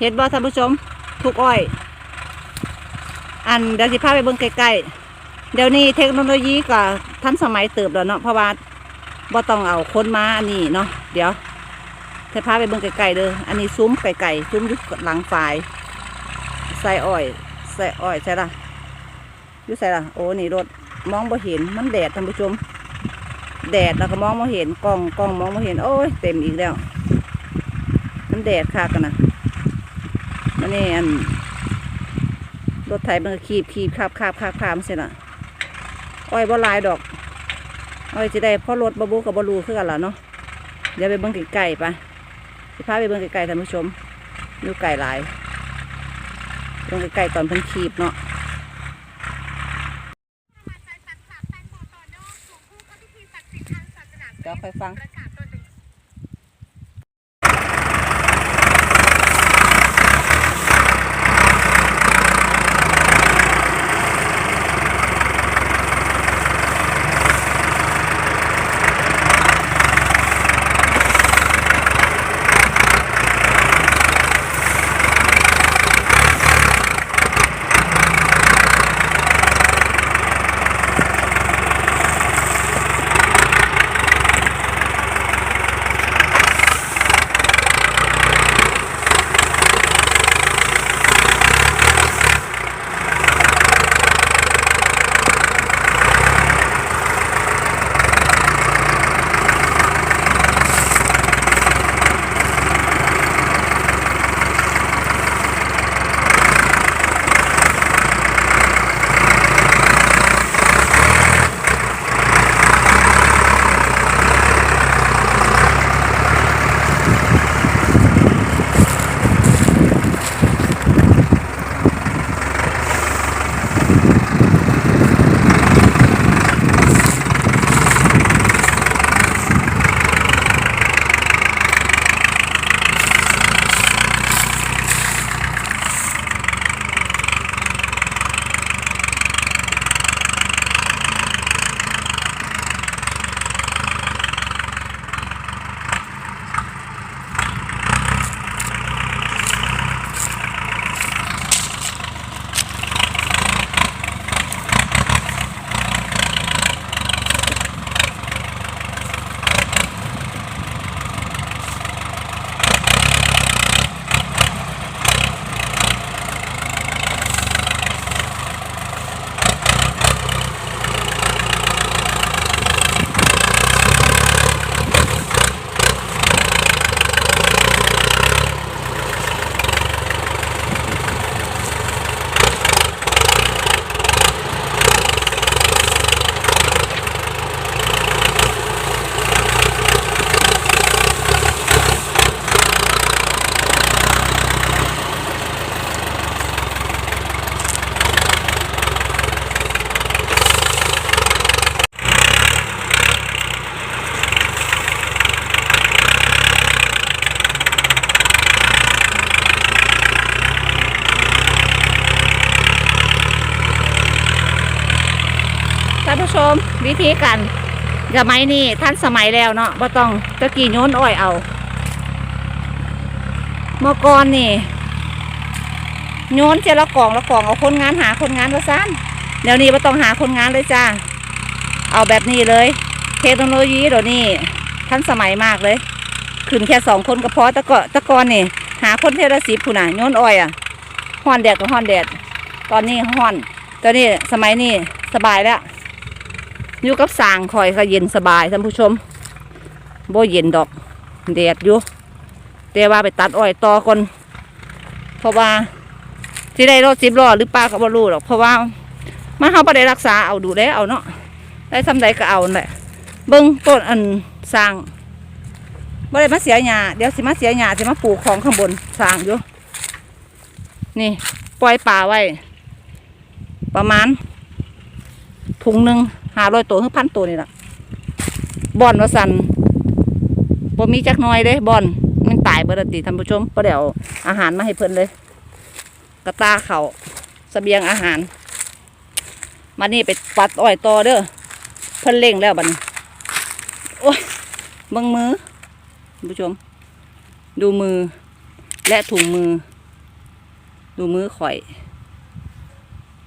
เห็นบ่ท่านผู้ชมทุกอ้อย อันเดี๋ยวสิพาไปเบิ่งใกล้ๆเดี๋ยวนี้เทคโนโลยีก็ทันสมัยเติบแล้วเนาะเพราะว่าบ่ต้องเอาคนมาอันนี้เนาะเดี๋ยวจะพาไปเบิ่งไกลๆเด้ออันนี้ซุ้มไก่ๆซุ้มยู่หลังฝายใส่อ้อย ใส่อ้อยใส่ละยู่ใส่ละโอ้นี่รถมองบ่เห็นมันแดดท่านผู้ชม แดดแล้วก็มองบ่เห็นกล้องกล้องมองบ่เห็นโอ้ยเต็มอีกแล้ว มันแดดคักกันนะ มันนี่อันรถไถมันก็ขีบขีบคาบคาบคาบคาบมันเสร็จละอ้อยบ่ลายดอก อ้อยจะได้พ่อรถบบุกับบรูคือกันล่ะเนาะเดี๋ยวไปเบิ่งไก่ๆไปสิพาไปเบิ่งไก่ๆท่านผู้ชมดูไก่ลายเบิ่งไก่ตอนเพิ่นขีบเนาะ วิธีการสมัยนี้ท่านสมัยแล้วเนาะบ่ต้องตะกี้โยนอ้อยเอาเมื่อก่อนนี่โยนเจละกล่องละกล่องเอาคนงานหาคนงานมาซ้ำเดี๋ยวนี้บ่ต้องหาคนงานเลยจ้าเอาแบบนี้เลย เทคโนโลยีเดี๋ยวนี้ทันสมัยมากเลยขึ้นแค่สองคนก็พอตะกอตะกอนนี่ หาคนเทละสิบผู้น่ะโยนอ้อยอะห้อนแดดก็ห้อนแดด ตอนนี้ห้อนตอนนี้สมัยนี้สบายแล้ว อยู่กับสางคอยก็เย็นสบายท่านผู้ชมโบเย็นดอกแดดอยู่แต่ว่าไปตัดอ้อยต่อคนเพราะว่าที่ได้รถสิบล้อหรือปลาก็บ่รู้หรอกเพราะว่ามาเขาไ่ได้รักษาเอาดูแลเอาเนาะได้ทำใดก็เอาแหละเบิ้งต้นอันสร้างบ่ได้มาเสียหญ้าเดี๋ยวสิมาเสียหญ้าสิมาปลูกของข้างบนสร้างอยู่นี่ปล่อยป่าไว้ ประมาณถุงหนึ่ง หาร้อยตัวถึงพันตัวนี่แหละบอนว่าสันบ่มีจักน้อยเลยบอนมันตายเบิดแล้วติท่านผู้ชมก็เดี๋ยวอาหารมาให้เพิ่นเลย กระตาเขาเสบียงอาหาร มานี่ไปปัดอ้อยต่อเด้อเพิ่นเล่งแล้วบัดนี้โอ้ยเบิ่งมือท่านผู้ชม ดูมือ และถุงมือ ดูมือข่อย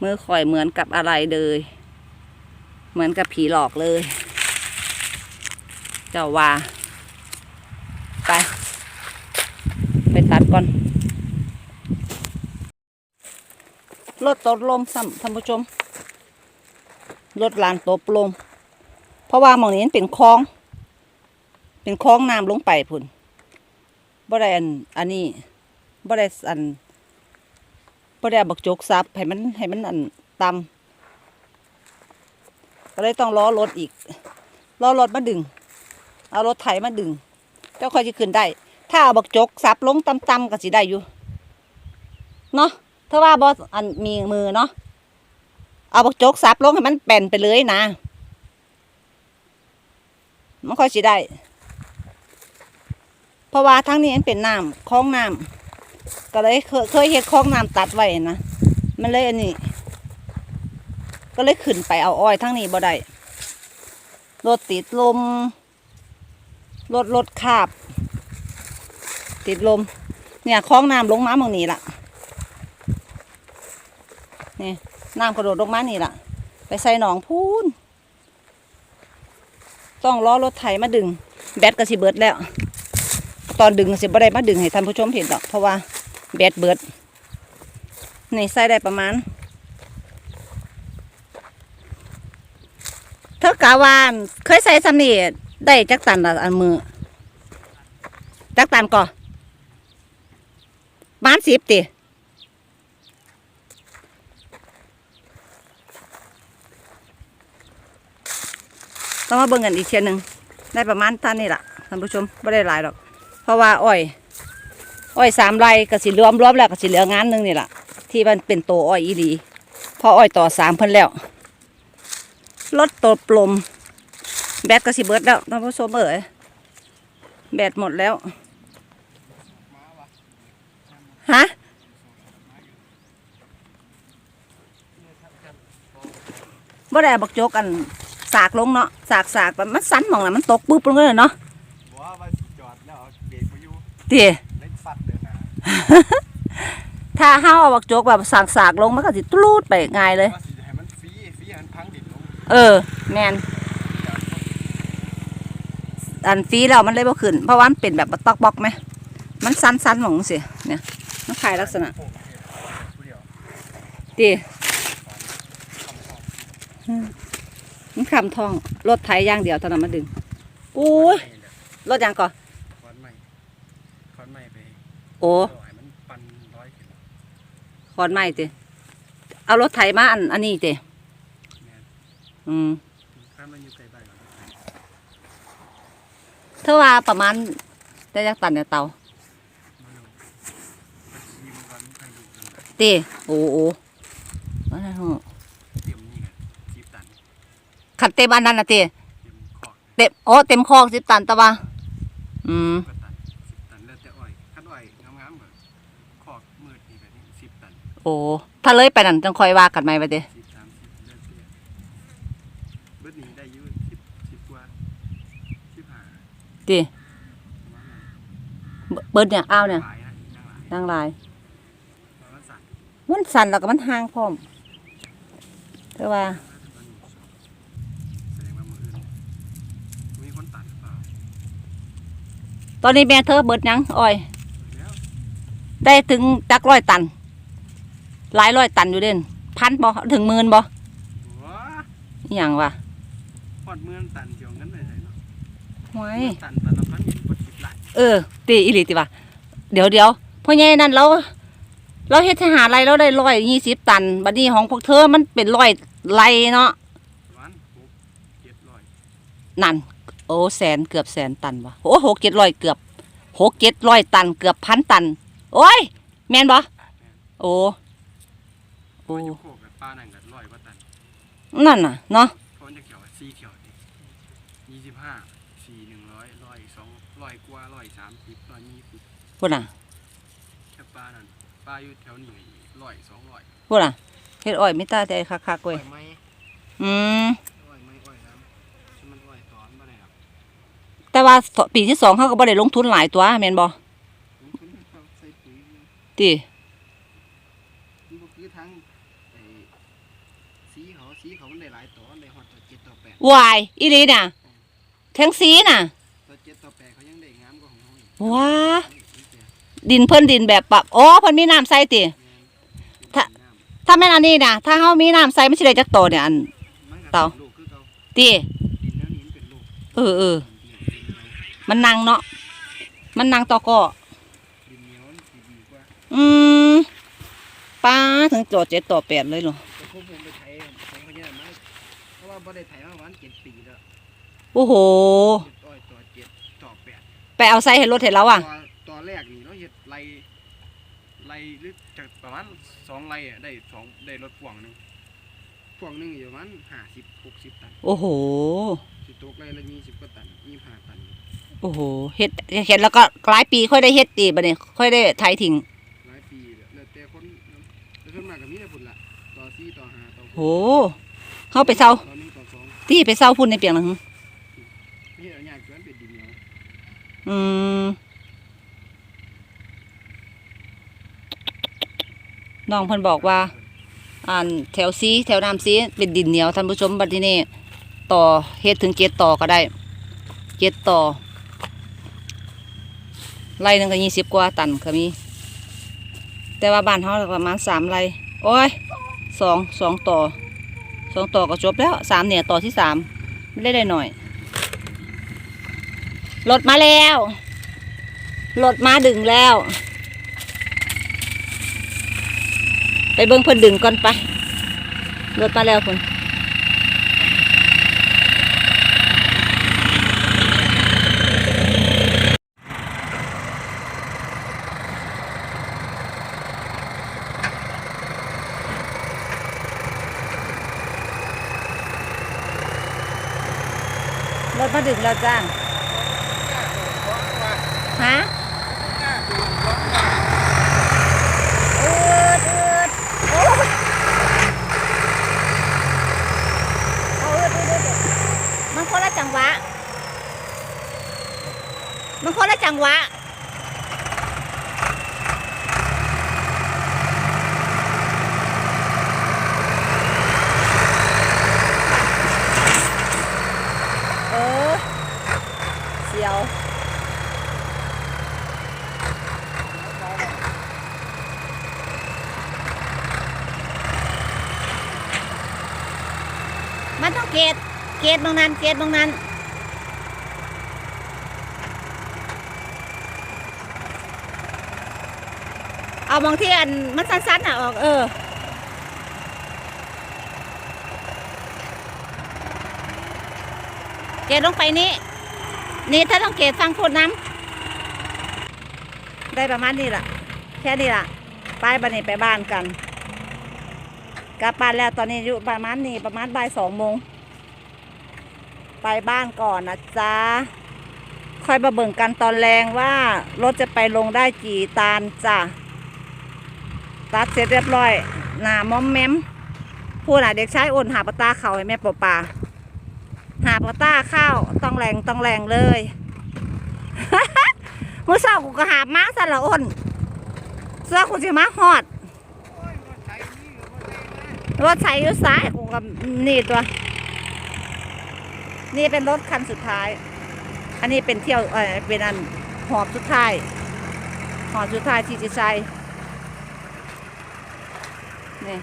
มือข่อยเหมือนกับอะไรเลย เหมือนกับผีหลอกเลย เจ้าว่า ไป ไปตัดก่อนรถตบลมซ้ำท่านผู้ชมรถลานตบลม เพราะว่าหมองนี้เป็นคลอง เป็นคลองน้ำลงไปพุ่นบ่ได้อันอันนี้บ่ได้อันบ่ได้เอาบักจกซับให้มันให้มันอันต่ำ ก็เลยต้องล้อรถอีกล้อรถมาดึง เอารถไถมาดึง เจ้าค่อยจะขึ้นได้ ถ้าเอาบักจกซับลงต่ำๆก็สิได้อยู่เนาะถ้าว่าบอสอันมีมือเนาะเอาบักจกซับลงให้มันแป่นไปเลยนะมันค่อยสิได้ เพราะว่าทั้งนี้มันเป็นน้ำคลองน้ำก็เลยเคยเคยเห็ดคลองน้ำตัดไว้นะมันเลยอันนี้ ก็เลยขึ้นไปเอาอ้อยทั้งนี้บ่ได้รถติดลมรถรถขาบ ติดลม เนี่ยคลองน้ำลงมาเมืองนี้ล่ะนี่น้ำกระโดดลงมานี่ล่ะ ไปใส่หนองพูนต้องล้อรถไถมาดึง แบตก็สิเบิดแล้ว ตอนดึงสิบ่ได้มาดึงให้ท่านผู้ชมเห็นดอกเพราะว่าแบตเบิดนี่ใส่ได้ประมาณ เท่า กาวาน เคยใส่สำนีได้จักตันละอันมือ จักตันก่อบ้านสิบติต้องมาเบิ่งกันอีกเทียหนึ่งได้ประมาณท่านนี่แหละท่านผู้ชมไม่ได้หลายหรอก เพราะว่าอ้อย อ้อยสามไรก็สิรวมรวมแล้วก็สิเหลืองานหนึ่งนี่แหละที่มันเป็นโตอ้อยอีหลีเพออ้อยต่อสามเพิ่นแล้ว รถตบลม แบตก็สิเบิดแล้วท่านผู้ชมเอ๋ยแบตหมดแล้ว ฮะ บ่ได้เอาบักโจกกันสากลงเนาะสากสากแบบมันสั้นมองน่ะมันตกปุ๊บลงเลยเนาะว่าว่าสิจอดแล้วเอาเบรกมาอยู่เตี๋ยเล่นฟัดเดินหน้าถ้าห้าเอาบักโจกแบบสากสากลงมันก็สิตลูดไปง่ายเลย เออ แมนอันฟรีแล้วมันเลยบ่ขึ้น เพราะว่ามันเป็นแบบตอกบอกไหม มันสั้นๆหมองสิเนี่ยมันขายลักษณะโป่งเดียวตีมันคำทอง รถไถอย่างเดียวเท่านั้นมาดึงอุ้ยนี่แหละรถหยังก่อคอนใหม่คอนใหม่ไปโอ้ต่อให้มันปันร้อยขึ้นขอนไม้ติเอารถไถมาอันอันนี้ติแม่น อืมถ้ามันอยู่ใกล้บ้านเราก็ไปเท่าว่าประมาณได้จักตันเนี่ยเตามาลงไปชิมก่อนมันใครอยู่นั่นแหละตีโอ้โอ้ว่านั่นเหรอเตรียมนี่กันจีบตันขันเต็มอันนั้นนะตีเตรียมขอกเต็มโอ้เต็มคอกสิบตันตะวะอืมก็ตันสิบตันแล้วแต่อ้อยคัดอ้อยงามๆแบบขอกมืดนี่แบบนี้สิบตันโอ้ถ้าเลยไปนั่นจังคอยว่ากันไหมวะเด้ สิบสามสิบเลือดเตี้ยเบิดนี้ได้อยืดสิบสิบกว่าสิบห้า ตีประมาณนั้นเบิดเนี่ยอ้าวเนี่ยหลายนะยังหลายนางลายประมาณสั่นมันสั่นแล้วก็มันห่างพร้อมแต่ว่าแสดงว่ามืออื่นมีคนตัดหรือเปล่าตอนนี้แม่เธอเบิดหยังอ้อยแล้วได้ถึงจักร้อยตัน หลายร้อยตันอยู่เด่นพันบ่ถึงหมื่นบ่หัวอหย่างวะพอดเมืองตันเหวยเมืองตันตันละพันเงินบดสิบหลายเออตีอีหลีติว่ะเดี๋ยวเดี๋ยวพ่อใหญ่นั่นเราเราเฮ็ดทหารไรเราได้ร้อยยี่สิบตันบัดนี้ของพวกเธอมันเป็นร้อยไรเนาะประมาณหกเจ็ดร้อยนั่น โอ้แสนเกือบแสนตันวะโอ้หกเจ็ดร้อยเกือบหกเจ็ดร้อยตันเกือบพันตัน โอ้ย แม่นบ่โอ้โอ้โอ้ยโคกกับป้านั่นกับร้อยกว่าตันนั่นน่ะเนาะเพราะมันจะเกี่ยวกับสี่เกี่ยวนี่ยี่สิบห้า ลอยกว่าลอยสามสิบลอยยี่สิบพุ่น่ะแค่ปลานั่นปลาอยู่แถวหนี้ลอยสองลอยพุ่นน่ะเห็ดอ่อยไม่ตาแต่คัค่ากวยอืมนมัลยอนมแต่ว่าปีที่สองเขาก็บ่ได้ลงทุนหลายตัวแม่นบมเพิ่อตีที่วายอีรีน่ะแทงสีน่ะ ต่อเจ็ดต่อแปดเขายังได้งามกว่าของเขาอีกว้านี่เสียดินเพิ่นดินแบบปรับโอ้เพิ่นมีน้ำใส่ติแม่นถ้าเป็นน้ำถ้าแม่นอันนี้น่ะถ้าเฮามีน้ำใส่มันสิได้จักโตเนี่ยอันมันก็เต่าเป็นลูกคือเก่าติดินแล้วนี่มันเป็นลูกเออเออดินเหนียวมันนังเนาะมันนังต่อก็ดินเหนียวมันสิดีกว่าอืมป้าถึงโจทย์เจ็ดต่อแปดเลยเหรอแต่พวกผมไปไถไถเขาเนี่ยมาเพราะว่าบ่ได้ไถมาประมาณเจ็ดปีแล้วโอ้โห เอาใส่ให้รถเห็นแล้วอะ ตอนตอนแรกนี่เราเฮ็ดไรไรหรือจากประมาณสองไรอะได้สองได้รถพ่วงหนึงพ่วงหนึงอยู่ประมาณห้าสิบหกสิบตันโอ้โห สิตกไรละยี่สิบกว่าตันยี่ห้าตันโอ้โห เฮ็ดเฮ็ดแล้วก็หลายปีค่อยได้เฮ็ดตีบัดนี้ค่อยได้ไถทิ้งหลายปีแล้วแล้วแต่คนแล้วส่วนมากก็มีแต่พุ่นละต่อสี่ต่อห้าต่อหกโหเฮาไปเซาต่อหนึ่งต่อสอง ที่ไปเซาพุ่นในเปียงหนึง อืมน้องเพิ่นบอกว่าอ่านแถวซีแถวน้ำซีเป็นดินเหนียวท่านผู้ชมบัดทีนี้ต่อเฮ็ดถึงเจ็ดต่อก็ได้เจ็ดต่อไร่หนึงก็ยี่สิบกว่าตันก็มี แต่ว่าบ้านเฮาประมาณสามไร่โอ้ยสองสองต่อสองต่อก็จบแล้วสามเนี่ยต่อที่สามไม่ได้ได้หน่อย รถมาแล้วรถมาดึงแล้ว ไปเบิ่งเพิ่นดึงก่อนไปรถมาแล้วคุณรถมาดึงแล้วจ้า ฮะอืดอืดโอ้ยเอาอืดอืดอืดมันคนละจังหวะ มันคนละจังหวะเออเสียว มันต้อง เกตเกตตรงนั้น เกตตรงนั้น เอาบางที่อันมันสั้นๆอะออก เออเกตลงไปนี้นี่ถ้าต้องเกตฟังพูดน้ำได้ประมาณนี้ล่ะ แค่นี้ล่ะไปบ้านนี้ไปบ้านกันกลับบ้านแล้วตอนนี้อยู่ประมาณนี้ประมาณบ่ายสองโมง ไปบ้านก่อนนะจ๊ะค่อยมาเบิ่งกันตอนแรงว่ารถจะไปลงได้กี่ตานจ้ะตัดเสร็จเรียบร้อยหนามอมแมมพูดหน่ะเด็กชายโอนหาปลาตาเขาให้แม่ปอปาหาปลาตาข้าวต้องแรงต้องแรงเลยเมื่อเช้ากูก็หาม้าสันละอ้นเสื้อกูจะมาหอดรถไถนี่ก็บ่ได้อยู่ซ้ายกูก็นี่ตัว นี่เป็นรถคันสุดท้าย อันนี้เป็นเที่ยวเออเป็นอันหอบสุดท้าย หอบสุดท้ายที่จะใช้นี่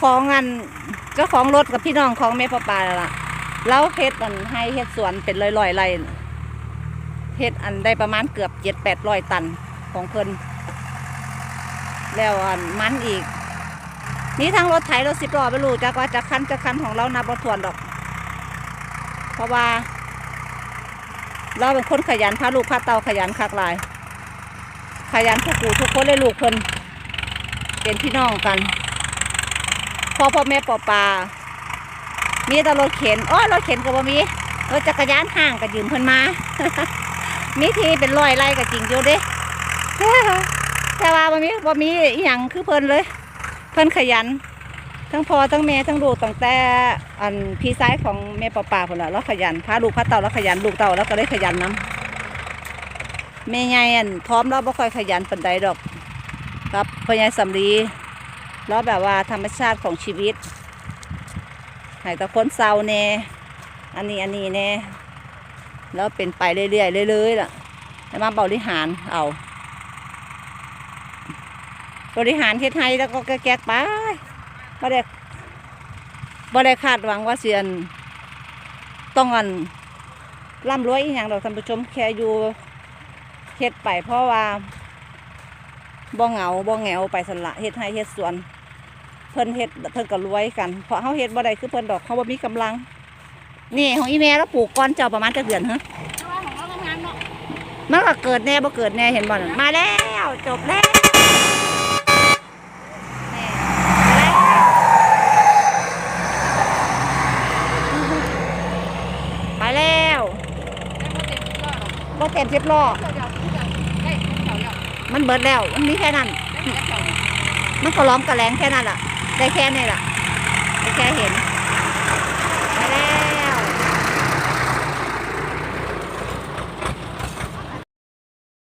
ของอันเจ้าของรถกับพี่น้องของแม่ปอปลาแล้วล่ะแล้วเฮ็ดอันให้เฮ็ดสวนเป็นร้อยๆไรเฮ็ดอันได้ประมาณเกือบเจ็ดแปดร้อยตันของเพิ่นแล้วอันมันอีก มีทั้งรถไถรถสิบล้อไม่รู้จักว่าจะคันจะคันของเรานับรถทวนดอก เพราะว่า เราเป็นคนขยันพาลูกพาเตาขยันคักลาย ขยันทุกกูทุกคนเลยลูกเพิ่นเป็นพี่น้องกันพ่อพ่อแม่ปอปลามีแต่รถเข็นอ้อรถเข็นก็บ่มีรถจักรยานห่างก็ยืมเพิ่นมามีทีเป็นร้อยไร่ก็จริงอยู่เด้แต่ว่าบ่มีบ่มีอย่างคือเพิ่นเลย พิ่นขยัน ทั้งพ่อทั้งแม่ทั้งลูกตั้งแต่อันพี่ชายของแม่ปอปาพุ่นละเราขยันพาลูกพาเต่าเราขยันลูกเต่าแล้วก็ได้ขยันนํแม่ใหญ่อันพร้อมเราบ่ค่อยขยันปานใดดอก ครับพ่อใหญ่สำลีแล้วแบบว่าธรรมชาติของชีวิตห้แตะคนเศร้าแน่อันนี้อันนี้แน่แล้วเป็นไปเรื่อยๆเรื่อยๆล่ะแล้วมาบริหารเอา บริหารเฮ็ดให้แล้วก็แก๊กๆไปบ่ได้บ่ได้คาดหวังว่าเสียนต้องอันร่ำรวยอีหยังดอกท่านผู้ชมแค่อยู่เฮ็ดไปเพราะว่าบ่เหงาบ่แหงวไปสละเฮ็ดให้เฮ็ดสวน เพิ่นเฮ็ดเพิ่นก็รวยกันเพราะเฮาเฮ็ดบ่ได้คือเพิ่นดอกเขาบ่มีกำลัง นี่ของอีแม่แล้วปลูกก่อนเจ้าประมาณจักเดือนฮะแต่ว่าของเราทำงานเนาะมันก็เกิดแน่บ่เกิดแน่เห็นบ่นั่นมาแล้วจบแล้วนี่มาแล้วไปแล้ว แต่พอ เต็มที่ก็หรอกบ่เต็มสิบล้อเดี๋ยวเดี๋ยวได้เดี๋ยวเดี๋ยวมันเบิดแล้ว มันมีแค่นั้นได้เดี๋ยวมันก็ล้อมกระแลงแค่นั้นล่ะ ได้แค่นี้ล่ะได้แค่เห็น